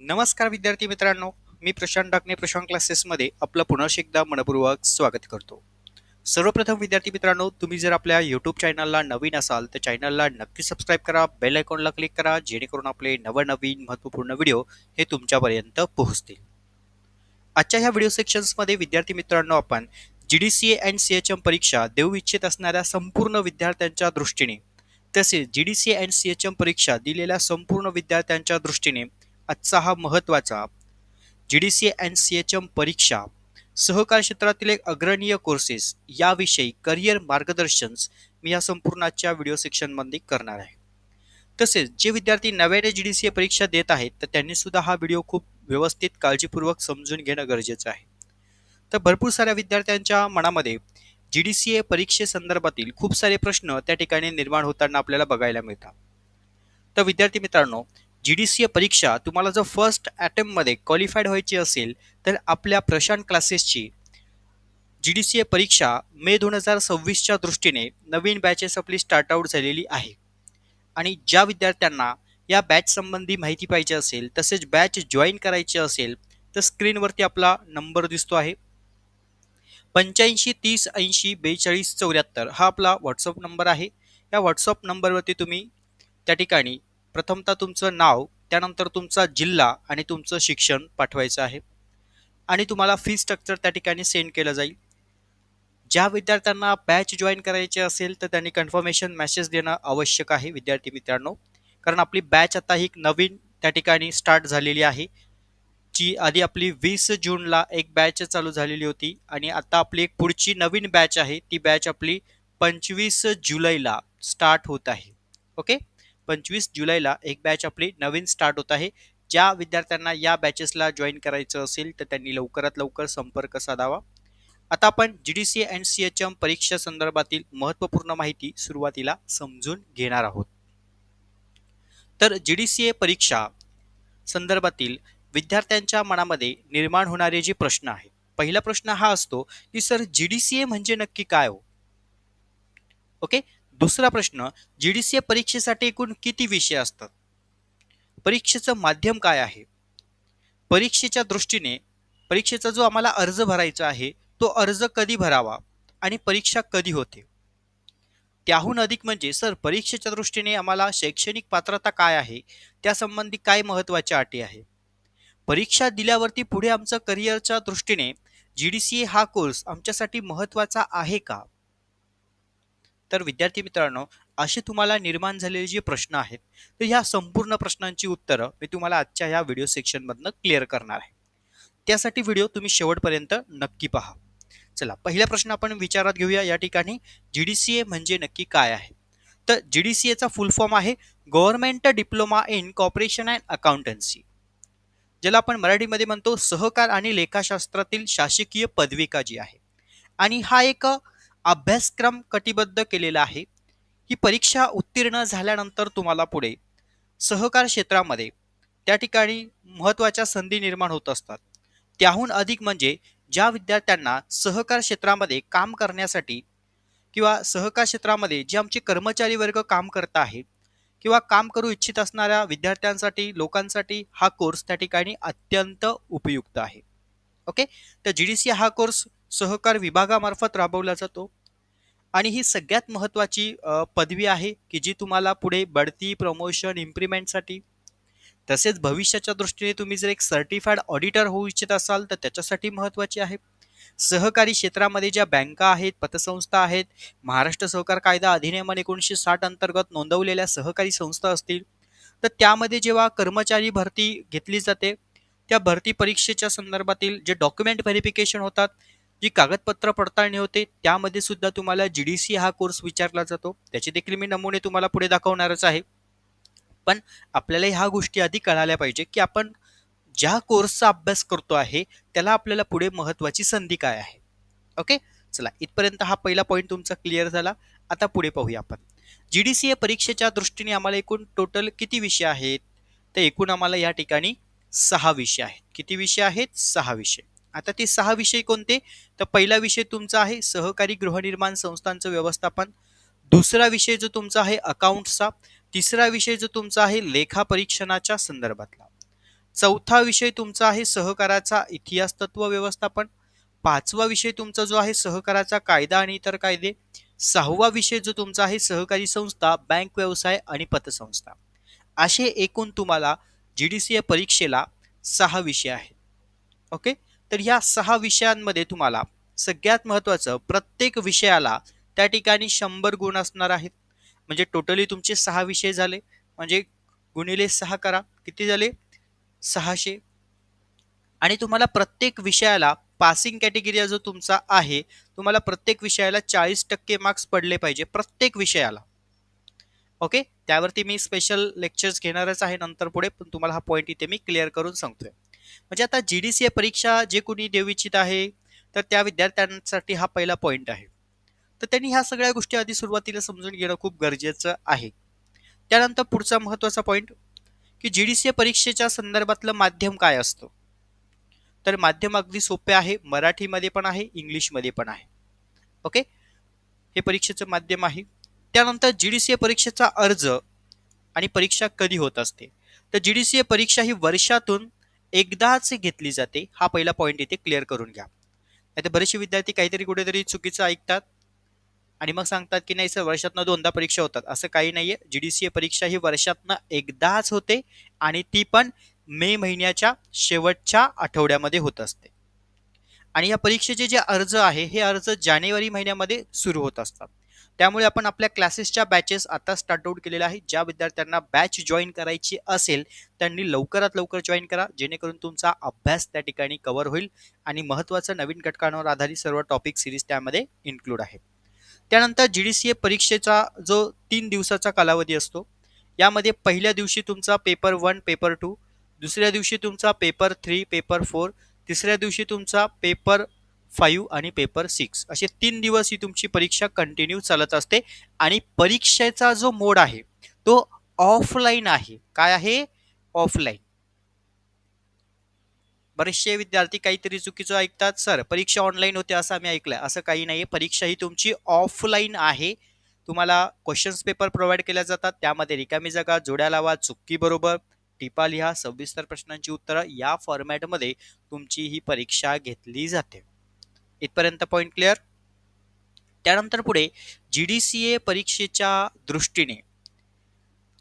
नमस्कार विद्यार्थी मित्रांनो मी प्रशांत डाकणे प्रशांत क्लासेसमध्ये आपलं पुन्हा एकदा मनपूर्वक स्वागत करतो. सर्वप्रथम विद्यार्थी मित्रांनो तुम्ही जर आपल्या यूट्यूब चॅनलला नवीन असाल तर चॅनलला नक्की सबस्क्राईब करा बेल आयकॉनला क्लिक करा जेणेकरून आपले नवनवीन महत्त्वपूर्ण व्हिडिओ हे तुमच्यापर्यंत पोहोचतील. आजच्या ह्या व्हिडिओ सेक्शन्समध्ये विद्यार्थी मित्रांनो आपण G D C A and C H M परीक्षा देऊ इच्छित असणाऱ्या संपूर्ण विद्यार्थ्यांच्या दृष्टीने तसेच G D C and C H M परीक्षा दिलेल्या संपूर्ण विद्यार्थ्यांच्या दृष्टीने आजचा हा महत्त्वाचा G D C A and C H M परीक्षा सहकार क्षेत्रातील एक अग्रणीय कोर्सेस याविषयी करिअर मार्गदर्शन मी या संपूर्ण आजच्या व्हिडिओ सेक्शनमध्ये करणार आहे. तसेच जे विद्यार्थी नव्याने जी डी सी ए परीक्षा देत आहेत तर त्यांनी सुद्धा हा व्हिडिओ खूप व्यवस्थित काळजीपूर्वक समजून घेणं गरजेचं आहे. तर भरपूर साऱ्या विद्यार्थ्यांच्या मनामध्ये जी डी सी ए परीक्षेसंदर्भातील खूप सारे प्रश्न त्या ठिकाणी निर्माण होताना आपल्याला बघायला मिळतात. तर विद्यार्थी मित्रांनो जी डी सी ए परीक्षा तुम्हाला जर फर्स्ट अटेम्प्टमध्ये क्वालिफाईड व्हायची असेल तर आपल्या प्रशांत क्लासेसची जी डी सी ए परीक्षा मे दोन हजार सव्वीसच्या दृष्टीने नवीन बॅचेस आपली स्टार्ट आऊट झालेली आहे. आणि ज्या विद्यार्थ्यांना या बॅच संबंधी माहिती पाहिजे असेल तसेच बॅच जॉईन करायची असेल तर स्क्रीनवरती आपला नंबर दिसतो आहे. पंच्याऐंशी तीस ऐंशी बेचाळीस चौऱ्याहत्तर हा आपला व्हॉट्सअप नंबर आहे. या व्हॉट्सअप नंबरवरती तुम्ही त्या ठिकाणी प्रथमतः तुमचं नाव त्यानंतर तुमचा जिल्हा आणि तुमचं शिक्षण पाठवायचं आहे. आणि तुम्हाला फी स्ट्रक्चर त्या ठिकाणी सेंड केलं जाईल. ज्या विद्यार्थ्यांना बॅच जॉईन करायचे असेल तर त्यांनी कन्फर्मेशन मेसेज देणं आवश्यक आहे विद्यार्थी मित्रांनो. कारण आपली बॅच आता ही नवीन त्या ठिकाणी स्टार्ट झालेली आहे. जी आधी आपली वीस जूनला एक बॅच चालू झालेली होती आणि आता आपली एक पुढची नवीन बॅच आहे ती बॅच आपली पंचवीस जुलैला स्टार्ट होत आहे. ओके पंचवीस जुलैला एक बॅच आपली नवीन स्टार्ट होत आहे. ज्या विद्यार्थ्यांना या बॅचेसला जॉईन करायचं असेल तर त्यांनी लवकरात लवकर संपर्क साधावा. आता आपण G D C and C H M परीक्षा संदर्भातील महत्त्वपूर्ण माहिती सुरुवातीला समजून घेणार आहोत. तर जी डी सी ए परीक्षा संदर्भातील विद्यार्थ्यांच्या मनामध्ये निर्माण होणारे जे प्रश्न आहेत पहिला प्रश्न हा असतो की sir G D C A म्हणजे नक्की काय हो? ओके दुसरा प्रश्न जी डी सी ए परीक्षेसाठी एकूण किती विषय असतात? परीक्षेचं माध्यम काय आहे? परीक्षेच्या दृष्टीने परीक्षेचा जो आम्हाला अर्ज भरायचा आहे तो अर्ज कधी भरावा आणि परीक्षा कधी होते? त्याहून अधिक म्हणजे सर परीक्षेच्या दृष्टीने आम्हाला शैक्षणिक पात्रता काय आहे? त्यासंबंधी काय महत्त्वाच्या अटी आहे? परीक्षा दिल्यावरती पुढे आमचं करिअरच्या दृष्टीने जी डी सी ए हा कोर्स आमच्यासाठी महत्त्वाचा आहे का? तर विद्यार्थी मित्रांनो असे तुम्हाला निर्माण झालेले जे प्रश्न आहेत तर ह्या संपूर्ण प्रश्नांची उत्तरं मी तुम्हाला आजच्या ह्या व्हिडिओ सेक्शनमधनं क्लिअर करणार आहे. त्यासाठी व्हिडिओ तुम्ही शेवटपर्यंत नक्की पहा. चला पहिला प्रश्न आपण विचारात घेऊया या ठिकाणी जी डी सी ए म्हणजे नक्की काय आहे? तर जी डी सी एचा फुल फॉर्म आहे government diploma in cooperation and accountancy ज्याला आपण मराठीमध्ये म्हणतो सहकार आणि लेखाशास्त्रातील शासकीय पदविका जी आहे. आणि हा एक अभ्यासक्रम कटिबद्ध केलेला आहे. ही परीक्षा उत्तीर्ण झाल्यानंतर तुम्हाला पुढे सहकार क्षेत्रामध्ये त्या ठिकाणी महत्त्वाच्या संधी निर्माण होत असतात. त्याहून अधिक म्हणजे ज्या विद्यार्थ्यांना सहकार क्षेत्रामध्ये काम करण्यासाठी किंवा सहकार क्षेत्रामध्ये जे आमचे कर्मचारी वर्ग काम करत आहे किंवा काम करू इच्छित असणाऱ्या विद्यार्थ्यांसाठी लोकांसाठी हा कोर्स त्या ठिकाणी अत्यंत उपयुक्त आहे. ओके? तर जी डी सी हा कोर्स सहकार विभागामार्फत राबवला जातो. आणि ही सगळ्यात महत्त्वाची पदवी आहे की जी तुम्हाला पुढे बढती प्रमोशन इम्प्रिमेंटसाठी तसेच भविष्याच्या दृष्टीने तुम्ही जर एक सर्टिफाईड ऑडिटर होऊ इच्छित असाल तर त्याच्यासाठी महत्त्वाची आहे. सहकारी क्षेत्रामध्ये ज्या बँका आहेत पतसंस्था आहेत महाराष्ट्र सहकार कायदा अधिनियम एकोणीसशे साठ अंतर्गत नोंदवलेल्या सहकारी संस्था असतील तर त्यामध्ये जेव्हा कर्मचारी भरती घेतली जाते त्या भरती परीक्षेच्या संदर्भातील जे डॉक्युमेंट व्हेरिफिकेशन होतात जी कागदपत्र पडताळणी होते त्यामध्ये सुद्धा तुम्हाला जी डी सी हा कोर्स विचारला जातो. त्याचे देखील मी नमुने तुम्हाला पुढे दाखवणारच आहे. पण आपल्याला ह्या गोष्टी आधी कळाल्या पाहिजे की आपण ज्या कोर्सचा अभ्यास करतो आहे त्याला आपल्याला पुढे महत्त्वाची संधी काय आहे. ओके चला इथपर्यंत हा पहिला पॉईंट तुमचा क्लिअर झाला. आता पुढे पाहूया आपण. जी डी सी ए परीक्षेच्या दृष्टीने आम्हाला एकूण टोटल किती विषय आहेत? तर एकूण आम्हाला या ठिकाणी सहा विषय आहेत. किती विषय आहेत? सहा विषय. आता ते सहा विषय कोणते? तर पहिला विषय तुमचा आहे सहकारी गृहनिर्माण संस्थांचं व्यवस्थापन. दुसरा विषय जो तुमचा आहे अकाउंट्सचा. तिसरा विषय जो तुमचा आहे लेखा परीक्षणाच्या संदर्भातला. चौथा विषय तुमचा आहे सहकाराचा इतिहास तत्व व्यवस्थापन. पाचवा विषय तुमचा जो आहे सहकाराचा कायदा आणि इतर कायदे. सहावा विषय जो तुमचा आहे सहकारी संस्था बँक व्यवसाय आणि पतसंस्था. असे एकूण तुम्हाला जी डी सी ए परीक्षेला सहा विषय आहेत. ओके? तर ह्या सहा विषयांमध्ये तुम्हाला सगळ्यात महत्त्वाचं प्रत्येक विषयाला त्या ठिकाणी शंभर गुण असणार आहेत. म्हणजे टोटली तुमचे सहा विषय झाले. म्हणजे गुणिले सहा करा. किती झाले? सहाशे. आणि तुम्हाला प्रत्येक विषयाला पासिंग कॅटेगरी जो तुमचा आहे तुम्हाला प्रत्येक विषयाला चाळीस टक्के मार्क्स पडले पाहिजे प्रत्येक विषयाला. ओके त्यावरती मी स्पेशल लेक्चर्स घेणारच आहे नंतर पुढे पण तुम्हाला हा पॉईंट इथे मी क्लिअर करून सांगतोय. म्हणजे आता जी डी सी ए परीक्षा जे कोणी देऊ इच्छित आहे तर त्या विद्यार्थ्यांसाठी हा पहिला पॉईंट आहे. तर त्यांनी ह्या सगळ्या गोष्टी आधी सुरुवातीला समजून घेणं खूप गरजेचं आहे. त्यानंतर पुढचा महत्त्वाचा पॉईंट की जी डी सी ए परीक्षेच्या संदर्भातलं माध्यम काय असतं? तर माध्यम अगदी सोपे आहे मराठीमध्ये पण आहे इंग्लिशमध्ये पण आहे. ओके? हे परीक्षेचं माध्यम आहे. त्यानंतर जी डी सी ए परीक्षेचा अर्ज आणि परीक्षा कधी होत असते? तर जी डी सी ए परीक्षा ही वर्षातून एकदाच घेतली जाते हा पहिला पॉईंट इथे क्लिअर करून घ्या. आता बरेचसे विद्यार्थी काहीतरी कुठेतरी चुकीचं ऐकतात आणि मग सांगतात की नाही सर वर्षातनं दोनदा परीक्षा होतात. असं काही नाही आहे जी डी सी ए परीक्षा ही वर्षातनं एकदाच होते आणि ती पण मे महिन्याच्या शेवटच्या आठवड्यामध्ये होत असते. आणि या परीक्षेचे जे अर्ज आहे हे अर्ज जानेवारी महिन्यामध्ये सुरू होत असतात. त्यामुळे आपण आपल्या क्लासेसच्या बॅचेस आता स्टार्ट आउट केलेल्या आहेत. ज्या विद्यार्थ्यांना बॅच जॉईन करायची असेल त्यांनी लवकरात लवकर जॉईन करा. जेणेकरून तुमचा अभ्यास त्या ठिकाणी कव्हर होईल आणि महत्त्वाचं नवीन घटकांवर आधारित सर्व टॉपिक सिरीज त्यामध्ये इन्क्लूड आहे त्यानंतर जी डी सी ए परीक्षेचा जो तीन दिवसाचा कालावधी असतो यामध्ये पहिल्या दिवशी तुमचा पेपर वन पेपर टू दुसऱ्या दिवशी तुमचा पेपर थ्री पेपर फोर तिसऱ्या दिवशी तुमचा पेपर फाईव्ह आणि पेपर सिक्स असे तीन दिवस ही तुमची परीक्षा कंटिन्यू चालत असते. आणि परीक्षेचा जो मोड आहे तो ऑफलाईन आहे. काय आहे? ऑफलाईन बरेचसे विद्यार्थी काहीतरी चुकीचं ऐकतात. सर परीक्षा ऑनलाईन होते असं आम्ही ऐकलं असं काही नाही परीक्षा ही तुमची ऑफलाईन आहे. तुम्हाला क्वेश्चन्स पेपर प्रोव्हाइड केल्या जातात. त्यामध्ये रिकामी जागा जोड्या लावा चुकी बरोबर टिपा लिहा सविस्तर प्रश्नांची उत्तरं. या फॉर्मॅटमध्ये तुमची ही परीक्षा घेतली जाते. इथपर्यंत पॉईंट क्लिअर त्यानंतर पुढे जी डी सी ए परीक्षेच्या दृष्टीने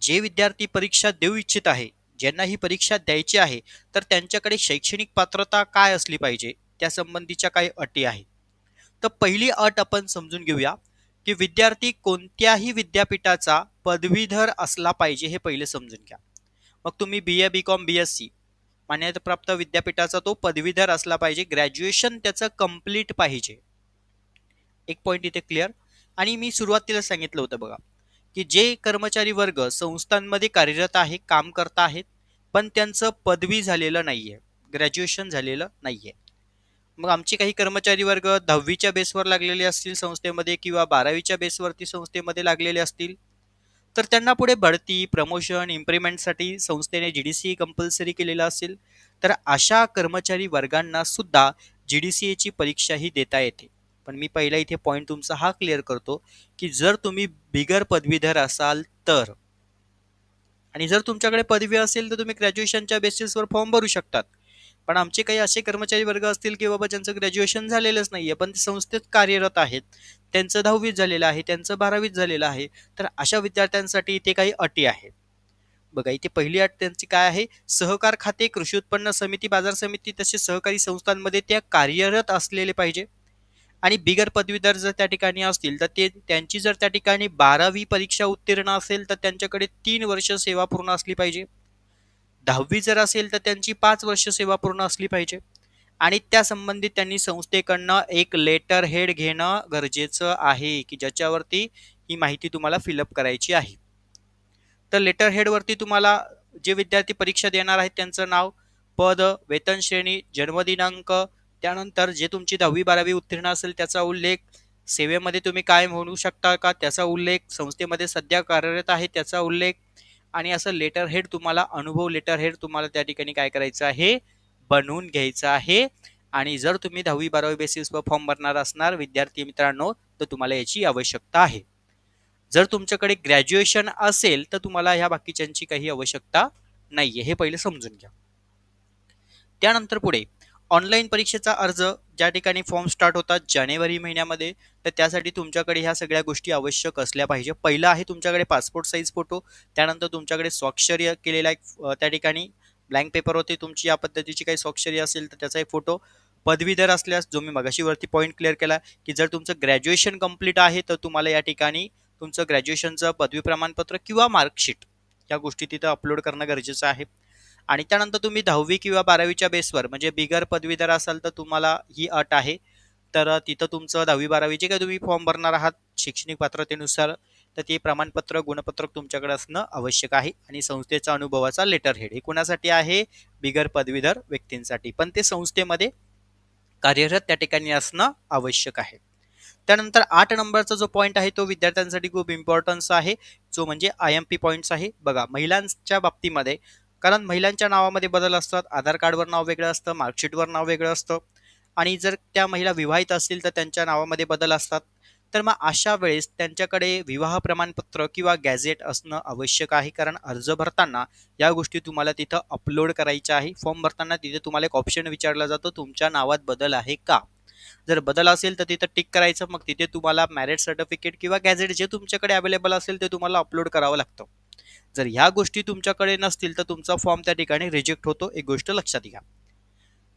जे विद्यार्थी परीक्षा देऊ इच्छित आहे ज्यांना ही परीक्षा द्यायची आहे तर त्यांच्याकडे शैक्षणिक पात्रता काय असली पाहिजे त्या संबंधीच्या काही अटी आहेत. तर पहिली अट आपण समजून घेऊया की विद्यार्थी कोणत्याही विद्यापीठाचा पदवीधर असला पाहिजे हे पहिले समजून घ्या. मग तुम्ही B A B com B S C मान्यताप्राप्त विद्यापीठाचा तो पदवीधर असला पाहिजे. ग्रॅज्युएशन त्याचं कंप्लीट पाहिजे. एक पॉईंट इथे क्लिअर आणि मी सुरुवातीला सांगितलं होतं बघा की जे कर्मचारी वर्ग संस्थांमध्ये कार्यरत आहे काम करता आहेत पण त्यांचं पदवी झालेलं नाहीये. ग्रॅज्युएशन झालेलं नाहीये. मग आमचे काही कर्मचारी वर्ग दहावीच्या बेसवर लागलेले असतील संस्थेमध्ये किंवा बारावीच्या बेसवरती संस्थेमध्ये लागलेले असतील तर त्यांना पुढे बढती प्रमोशन इम्प्रिमेंटसाठी संस्थेने जी डी सी कंपल्सरी केलेलं असेल तर अशा कर्मचारी वर्गांना सुद्धा जी डी सी एची परीक्षाही देता येते. पण मी पहिला इथे पॉईंट तुमचा हा क्लिअर करतो की जर तुम्ही बिगर पदवीधर असाल तर आणि जर तुमच्याकडे पदवी असेल तर तुम्ही ग्रॅज्युएशनच्या बेसिसवर फॉर्म भरू शकतात. पण आमचे काही असे कर्मचारी वर्ग असतील की बाबा ज्यांचं ग्रॅज्युएशन झालेलंच नाहीये पण ते संस्थेत कार्यरत आहेत त्यांचं दहावीत झालेलं आहे त्यांचं बारावीत झालेलं आहे तर अशा विद्यार्थ्यांसाठी इथे काही अटी आहेत. बघा इथे पहिली अट त्यांची काय आहे? सहकार खाते कृषी उत्पन्न समिती बाजार समिती तसेच सहकारी संस्थांमध्ये त्या कार्यरत असलेले पाहिजे. आणि बिगर पदवीधर जर त्या ठिकाणी असतील तर ते त्यांची जर त्या ठिकाणी बारावी परीक्षा उत्तीर्ण असेल तर त्यांच्याकडे तीन वर्ष सेवा पूर्ण असली पाहिजे. दहावी जर असेल तर त्यांची पाच वर्ष सेवा पूर्ण असली पाहिजे. आणि त्या संबंधित त्यांनी संस्थेकडनं एक लेटर हेड घेणं गरजेचं आहे की ज्याच्यावरती ही माहिती तुम्हाला फिलअप करायची आहे. तर लेटर हेडवरती तुम्हाला जे विद्यार्थी परीक्षा देणार आहेत त्यांचं नाव पद वेतन श्रेणी जन्मदिनांक त्यानंतर जे तुमची दहावी बारावी उत्तीर्ण असेल त्याचा उल्लेख सेवेमध्ये तुम्ही काय म्हणू शकता का त्याचा उल्लेख संस्थेमध्ये सध्या कार्यरत आहे त्याचा उल्लेख आणि असं लेटर हेड तुम्हाला अनुभव लेटर हेड तुम्हाला त्या ठिकाणी काय करायचं आहे? बनवून घ्यायचं आहे. आणि जर तुम्ही दहावी बारावी बेसिसवर फॉर्म भरणार असणार विद्यार्थी मित्रांनो तर तुम्हाला याची आवश्यकता आहे. जर तुमच्याकडे ग्रॅज्युएशन असेल तर तुम्हाला ह्या बाकीच्यांची काही आवश्यकता नाहीये. हे पहिले समजून घ्या. त्यानंतर पुढे ऑनलाईन परीक्षेचा अर्ज ज्या ठिकाणी फॉर्म स्टार्ट होतात जानेवारी महिन्यामध्ये तर त्यासाठी तुमच्याकडे ह्या सगळ्या गोष्टी आवश्यक असल्या पाहिजे. पहिलं आहे तुमच्याकडे पासपोर्ट साईज फोटो त्यानंतर तुमच्याकडे स्वाक्षर्य केलेला एक त्या ठिकाणी ब्लँक पेपरवरती तुमची या पद्धतीची काही स्वाक्षरी असेल तर त्याचा एक फोटो पदवीधर असल्यास जो मी मगाशीवरती पॉईंट क्लिअर केला की जर तुमचं ग्रॅज्युएशन कंप्लीट आहे तर तुम्हाला या ठिकाणी तुमचं ग्रॅज्युएशनचं पदवी प्रमाणपत्र किंवा मार्कशीट या गोष्टी तिथं अपलोड करणं गरजेचं आहे. आणि त्यानंतर तुम्ही दहावी किंवा बारावीच्या बेसवर म्हणजे बिगर पदवीधर असाल तर तुम्हाला ही अट आहे. तर तिथं तुमचं दहावी बारावीचे काय तुम्ही फॉर्म भरणार आहात शैक्षणिक पात्रतेनुसार तर ते प्रमाणपत्र गुणपत्रक तुमच्याकडे असणं आवश्यक आहे. आणि संस्थेचा अनुभवाचा लेटर हेड हे कुणासाठी आहे? बिगर पदवीधर व्यक्तींसाठी. पण ते संस्थेमध्ये कार्यरत त्या ठिकाणी असणं आवश्यक आहे. त्यानंतर आठ नंबरचा जो पॉईंट आहे तो विद्यार्थ्यांसाठी खूप इम्पॉर्टन्स आहे. जो म्हणजे आय एम पी पॉईंट्स आहे. बघा महिलांच्या बाबतीमध्ये कारण महिलांच्या नावामध्ये बदल असतात आधार कार्डवर नाव वेगळं असतं मार्कशीटवर नाव वेगळं असतं. आणि जर त्या महिला विवाहित असतील तर त्यांच्या नावामध्ये बदल असतात. तर मग अशा वेळेस त्यांच्याकडे विवाह प्रमाणपत्र किंवा गॅझेट असणं आवश्यक आहे. कारण अर्ज भरताना या गोष्टी तुम्हाला तिथं अपलोड करायच्या आहे. फॉर्म भरताना तिथे तुम्हाला एक ऑप्शन विचारला जातो तुमच्या नावात बदल आहे का? जर बदल असेल तर तिथं टिक करायचं मग तिथे तुम्हाला मॅरेज सर्टिफिकेट किंवा गॅझेट जे तुमच्याकडे अवेलेबल असेल ते तुम्हाला अपलोड करावं लागतं. जर ह्या गोष्टी तुमच्याकडे नसतील तर तुमचा फॉर्म त्या ठिकाणी रिजेक्ट होतो. एक गोष्ट लक्षात घ्या.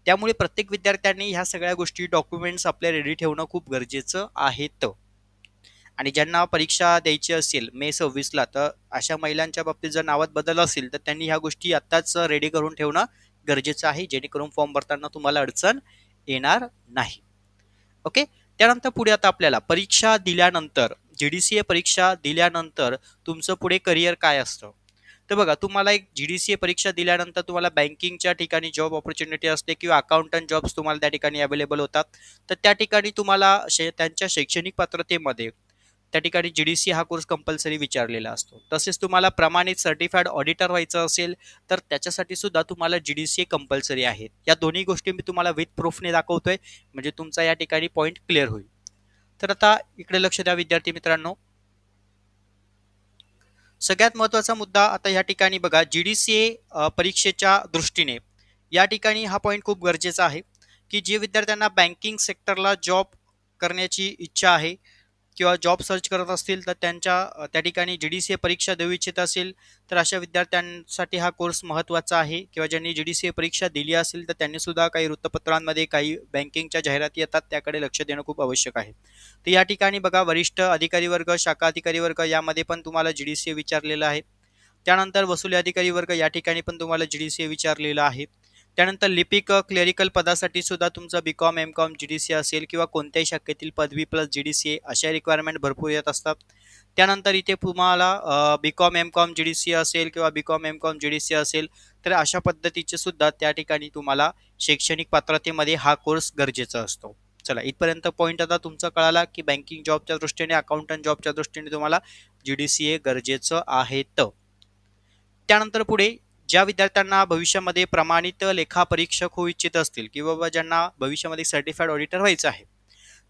त्यामुळे प्रत्येक विद्यार्थ्यांनी ह्या सगळ्या गोष्टी डॉक्युमेंट्स आपल्या रेडी ठेवणं खूप गरजेचं आहेत आणि ज्यांना परीक्षा द्यायची असेल मे सव्वीसला तर अशा महिलांच्या बाबतीत जर नावात बदल असेल तर त्यांनी ह्या गोष्टी आत्ताच रेडी करून ठेवणं गरजेचं आहे जेणेकरून फॉर्म भरताना तुम्हाला अडचण येणार नाही. ओके त्यानंतर पुढे आता आपल्याला परीक्षा दिल्यानंतर जी डी सी ए परीक्षा दिल्यानंतर तुमचं पुढे करिअर काय असतं? तर बघा तुम्हाला एक जी डी सी ए परीक्षा दिल्यानंतर तुम्हाला बँकिंगच्या ठिकाणी जॉब ऑपॉर्च्युनिटी असते किंवा अकाउंटंट जॉब्स तुम्हाला त्या ठिकाणी अवेलेबल होतात. तर त्या ठिकाणी तुम्हाला शे त्यांच्या शैक्षणिक पात्रतेमध्ये त्या ठिकाणी जी डी सी हा कोर्स कंपल्सरी विचारलेला असतो. तसेच तुम्हाला प्रमाणित सर्टिफाईड ऑडिटर व्हायचं असेल तर त्याच्यासाठी सुद्धा तुम्हाला G D C A compulsory आहे. या दोन्ही गोष्टी मी तुम्हाला विथ प्रूफने दाखवतोय. म्हणजे तुमचा या ठिकाणी पॉईंट क्लिअर होईल. तर आता इकडे लक्ष द्या विद्यार्थी मित्रांनो. सगळ्यात महत्त्वाचा मुद्दा आता या ठिकाणी बघा जी डी सी ए परीक्षेच्या दृष्टीने. या ठिकाणी हा पॉईंट खूप गरजेचा आहे की जे विद्यार्थ्यांना बँकिंग सेक्टरला जॉब करण्याची इच्छा आहे किंवा जॉब सर्च करत असतील तर त्यांच्या त्या ठिकाणी जी डी सी ए परीक्षा देऊ इच्छित असेल तर अशा विद्यार्थ्यांसाठी हा कोर्स महत्त्वाचा आहे. किंवा ज्यांनी जी डी सी ए परीक्षा दिली असेल तर त्यांनीसुद्धा काही वृत्तपत्रांमध्ये काही बँकिंगच्या जाहिराती येतात त्याकडे लक्ष देणं खूप आवश्यक आहे. तर या ठिकाणी बघा वरिष्ठ अधिकारी वर्ग शाखा अधिकारी वर्ग यामध्ये पण तुम्हाला जी डी सी ए विचारलेलं आहे. त्यानंतर वसुली अधिकारी वर्ग या ठिकाणी पण तुम्हाला जी डी सी ए विचारलेलं आहे. त्यानंतर लिपिक क्लेरिकल पदासाठी सुद्धा तुमचं B com M com G D C असेल किंवा कोणत्याही शाखेतील पदवी plus G D C A अशा रिक्वायरमेंट भरपूर येत असतात. त्यानंतर इथे तुम्हाला B com M com G D C असेल किंवा B com M com G D C असेल तर अशा पद्धतीचे सुद्धा त्या ठिकाणी तुम्हाला शैक्षणिक पात्रतेमध्ये हा कोर्स गरजेचा असतो. चला इथपर्यंत पॉईंट आता तुमचा कळाला की बँकिंग जॉबच्या दृष्टीने अकाउंटंट जॉबच्या दृष्टीने तुम्हाला जी डी सी ए गरजेचं आहे त्यानंतर पुढे ज्या विद्यार्थ्यांना भविष्यामध्ये प्रमाणित लेखापरीक्षक होऊ इच्छित असतील किंवा बाबा ज्यांना भविष्यामध्ये सर्टिफाईड ऑडिटर व्हायचं आहे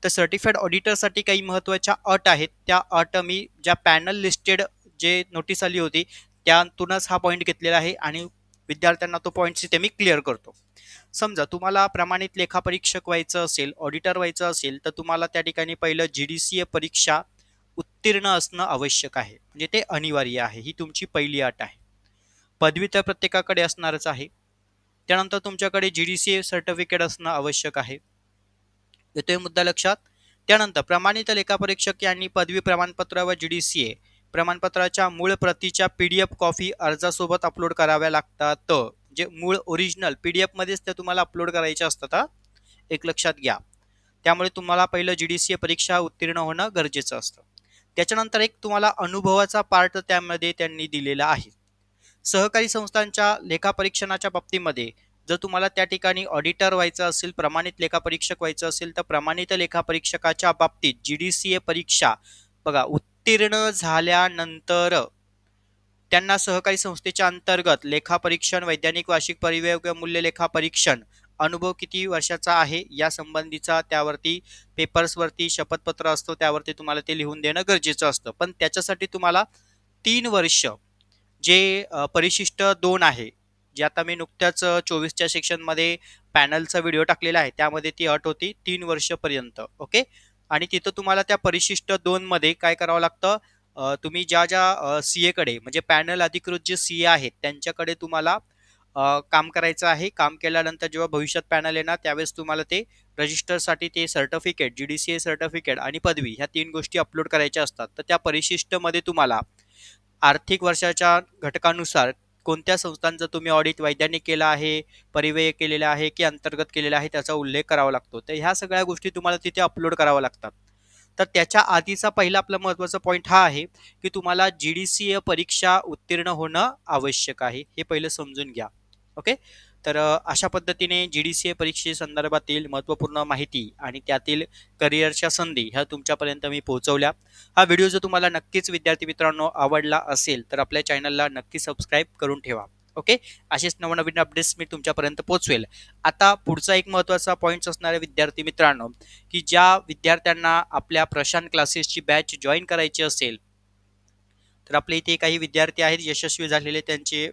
तर सर्टिफाईड ऑडिटरसाठी काही महत्त्वाच्या अट आहेत. त्या अट मी ज्या पॅनल लिस्टेड जे नोटीस आली होती त्यातूनच हा पॉईंट घेतलेला आहे आणि विद्यार्थ्यांना तो पॉईंट ते मी क्लिअर करतो. समजा तुम्हाला प्रमाणित लेखापरीक्षक व्हायचं असेल ऑडिटर व्हायचं असेल तर तुम्हाला त्या ठिकाणी पहिलं जी डी सी ए परीक्षा उत्तीर्ण असणं आवश्यक आहे. म्हणजे ते अनिवार्य आहे. ही तुमची पहिली अट आहे. पदवी तर प्रत्येकाकडे असणारच आहे. त्यानंतर तुमच्याकडे G D C A certificate असणं आवश्यक आहे. येतोय मुद्दा लक्षात? त्यानंतर प्रमाणित लेखापरीक्षक यांनी पदवी प्रमाणपत्र व जी डी सी ए प्रमाणपत्राच्या मूळ प्रतीच्या पी डी एफ कॉफी अर्जासोबत अपलोड कराव्या लागतात. जे मूळ ओरिजिनल पी डी एफमध्येच ते तुम्हाला अपलोड करायचे असतात एक लक्षात घ्या. त्यामुळे तुम्हाला पहिलं जी डी सी ए परीक्षा उत्तीर्ण होणं गरजेचं असतं. त्याच्यानंतर एक तुम्हाला अनुभवाचा पार्ट त्यामध्ये त्यांनी दिलेला आहे. सहकारी संस्थांच्या लेखापरीक्षणाच्या बाबतीमध्ये जर तुम्हाला त्या ठिकाणी ऑडिटर व्हायचं असेल प्रमाणित लेखापरीक्षक व्हायचं असेल तर प्रमाणित लेखापरीक्षकाच्या बाबतीत जी डी सी ए परीक्षा बघा उत्तीर्ण झाल्यानंतर त्यांना सहकारी संस्थेच्या अंतर्गत लेखापरीक्षण वैज्ञानिक वार्षिक परिव्यय मूल्य लेखापरीक्षण अनुभव किती वर्षाचा आहे? या संबंधीचा त्यावरती पेपर्सवरती शपथपत्र असतो त्यावरती तुम्हाला ते लिहून देणं गरजेचं असतं. पण त्याच्यासाठी तुम्हाला तीन वर्ष जे परिशिष्ट दोन आहे जे आता मी नुकत्याच चोवीसच्या सेक्शनमध्ये पॅनलचा व्हिडिओ टाकलेला आहे त्यामध्ये ती अट होती तीन वर्षपर्यंत ओके? आणि तिथं तुम्हाला त्या परिशिष्ट दोनमध्ये काय करावं लागतं? तुम्ही ज्या ज्या सी एकडे म्हणजे पॅनल अधिकृत जे सी ए आहेत त्यांच्याकडे तुम्हाला काम करायचं आहे. काम केल्यानंतर जेव्हा भविष्यात पॅनल येणार त्यावेळेस तुम्हाला ते रजिस्टरसाठी ते certificate G D C A certificate आणि पदवी ह्या तीन गोष्टी अपलोड करायच्या असतात. तर त्या परिशिष्टमध्ये तुम्हाला आर्थिक वर्षाच्या घटकानुसार कोणत्या संस्थांचं तुम्ही ऑडिट वैज्ञानिक केलं आहे परिव्यय केलेला आहे की अंतर्गत केलेला आहे त्याचा उल्लेख करावा लागतो. तर ह्या सगळ्या गोष्टी तुम्हाला तिथे अपलोड कराव्या लागतात. तर त्याच्या आधीचा पहिला आपला महत्त्वाचा पॉईंट हा आहे की तुम्हाला जी डी सी ए परीक्षा उत्तीर्ण होणं आवश्यक आहे. हे पहिलं समजून घ्या. ओके तर अशा पद्धतीने जी डी सी ए परीक्षेसंदर्भातील महत्त्वपूर्ण माहिती आणि त्यातील करिअरच्या संधी ह्या तुमच्यापर्यंत मी पोहोचवल्या. हा व्हिडिओ जर तुम्हाला नक्कीच विद्यार्थी मित्रांनो आवडला असेल तर आपल्या चॅनलला नक्की सबस्क्राईब करून ठेवा. ओके असेच नवनवीन अपडेट्स मी तुमच्यापर्यंत पोहोचवेल. आता पुढचा एक महत्त्वाचा पॉईंट असणारे विद्यार्थी मित्रांनो की ज्या विद्यार्थ्यांना आपल्या प्रशांत क्लासेसची बॅच जॉईन करायची असेल तर आपल्या इथे काही विद्यार्थी आहेत यशस्वी झालेले त्यांचे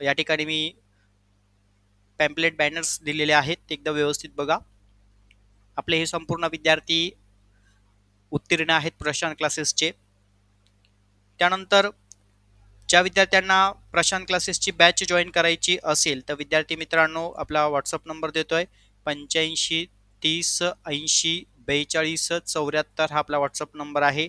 या ठिकाणी मी पॅम्पलेट बॅनर्स दिलेले आहेत ते एकदा व्यवस्थित बघा. आपले हे संपूर्ण विद्यार्थी उत्तीर्ण आहेत प्रशांत क्लासेसचे त्यानंतर ज्या विद्यार्थ्यांना प्रशांत क्लासेसची बॅच जॉईन करायची असेल तर विद्यार्थी मित्रांनो आपला व्हॉट्सअप नंबर देतो आहे पंच्याऐंशी तीस ऐंशी बेचाळीस चौऱ्याहत्तर हा आपला व्हॉट्सअप नंबर आहे.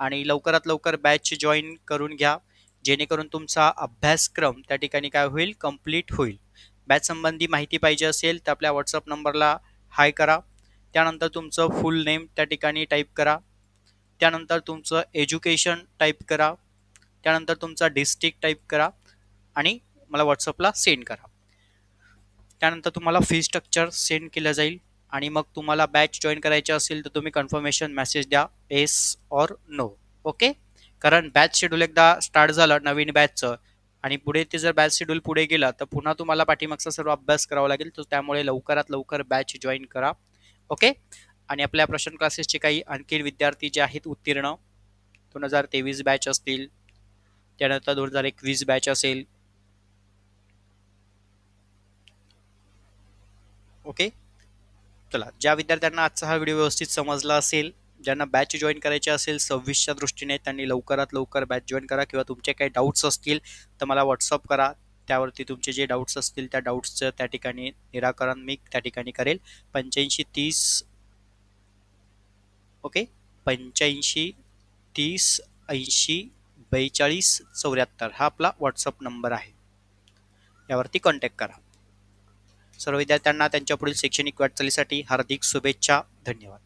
आणि लवकरात लवकर बॅच जॉईन करून घ्या. जेणेकरून तुमचा अभ्यासक्रम त्या ठिकाणी काय होईल? कंप्लीट होईल. बॅच संबंधी माहिती पाहिजे असेल तर आपल्या व्हॉट्सअप नंबरला हाय करा. त्यानंतर तुमचं फुल नेम त्या ठिकाणी टाईप करा. त्यानंतर तुमचं एज्युकेशन टाईप करा. त्यानंतर तुमचा डिस्ट्रिक्ट टाईप करा आणि मला व्हॉट्सअपला सेंड करा. त्यानंतर तुम्हाला फी स्ट्रक्चर सेंड केलं जाईल आणि मग तुम्हाला बॅच जॉईन करायची असेल तर तुम्ही कन्फर्मेशन मेसेज द्या एस ऑर नो ओके कारण बॅच शेड्यूल एकदा स्टार्ट झालं नवीन बॅचचं आणि पुढे ते जर बॅच शेड्यूल पुढे गेलं तर पुन्हा तुम्हाला पाठीमागचा सर्व अभ्यास करावा लागेल. तर त्यामुळे लवकरात लवकर बॅच जॉईन करा. ओके आणि आपल्या प्रश्न क्लासेसचे काही आणखी विद्यार्थी जे आहेत उत्तीर्ण दोन हजार तेवीस बॅच असतील त्यानंतर दोन हजार एकवीस बॅच असेल. ओके चला ज्या विद्यार्थ्यांना आजचा हा व्हिडिओ व्यवस्थित समजला असेल ज्यांना बॅच जॉईन करायची असेल सव्वीसच्या दृष्टीने त्यांनी लवकरात लवकर बॅच जॉईन करा किंवा तुमचे काही डाऊट्स असतील तर मला व्हॉट्सअप करा. त्यावरती तुमचे जे डाऊट्स असतील त्या डाऊट्सचं त्या ठिकाणी निराकरण मी त्या ठिकाणी करेल. पंच्याऐंशी तीस ओके पंच्याऐंशी तीस ऐंशी बेचाळीस चौऱ्याहत्तर हा आपला व्हॉट्सअप नंबर आहे. यावरती कॉन्टॅक्ट करा. सर्व विद्यार्थ्यांना त्यांच्या पुढील शैक्षणिक वाटचालीसाठी हार्दिक शुभेच्छा. धन्यवाद.